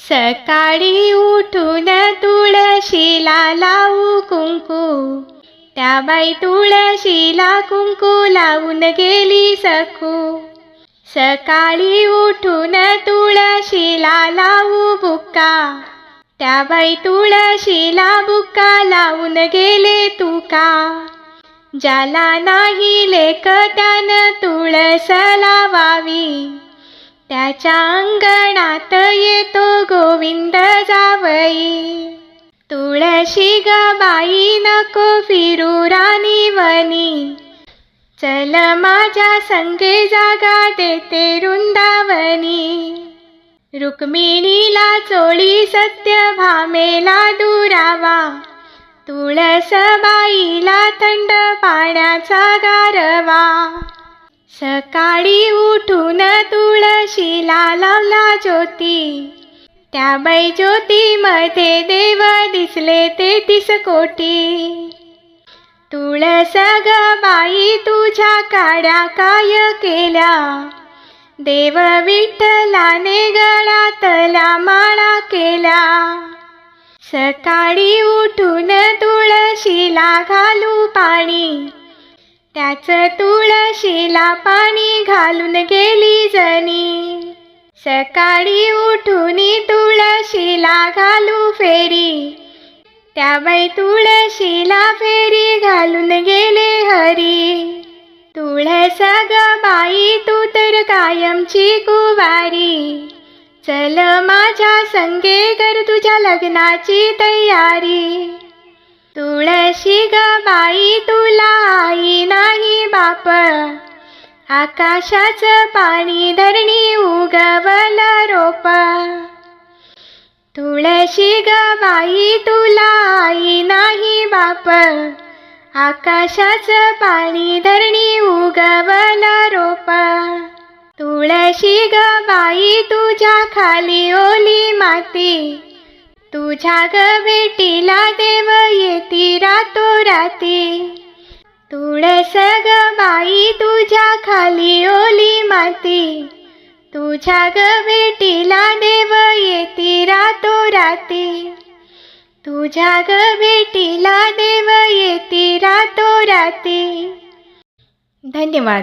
सकाळी उठून तुळशीला लावू कुंकू. त्या बाई तुळशीला कुंकू लावून गेली सखू. सकाळी उठून तुळशीला लावू बुक्का. त्या बाई तुळशीला बुक्का लावून गेले तुका. ज्याला नाही लेख त्यानं तुळस लावावी त्याच्या अंगणात येतो गोविंद जावई. तुळशी ग बाई नको फिरू राणी वनी. चल माझ्या संगे जागा देते वृंदावनी. रुक्मिणीला चोळी सत्य भामेला दुरावा. तुळस बाईला थंड पाण्याचा गारवा. सकाळी उठून तुळशीला लावला ज्योती. त्या बाई ज्योतीमध्ये देव दिसले ते तीस कोटी. तुळस ग बाई तुझ्या काड्या काय केल्या? देव विठ्ठलाने गळ्यातल्या माळा केल्या सकाळी उठून तुळशीला घालू पाणी. त्याच तुळशीला पाणी घालून गेली जणी. सकाळी उठून तुळशीला घालू फेरी. त्या बाई तुळशीला फेरी घालून गेले हरी. तुळस ग बाई तू तर कायमची कुवारी. चल माझ्या संगे कर तुझ्या लग्नाची तयारी. कशी ग बाई तुला आई नाही बाप. आकाशाचं पाणी धरणी उगवल रोप. तुळशी ग बाई तुला आई नाही बाप. आकाशाचं पाणी धरणी उगवल रोप. तुळशी ग बाई तुझ्या खाली ओली माती. तुझ्या ग बेटीला देव येती रातो राती. तुळस ग बाई तुझ्या खाली ओली माती. तुझ्या ग बेटीला देव येती रातो राती. तुझ्या ग बेटीला देव येती रातो राती. धन्यवाद.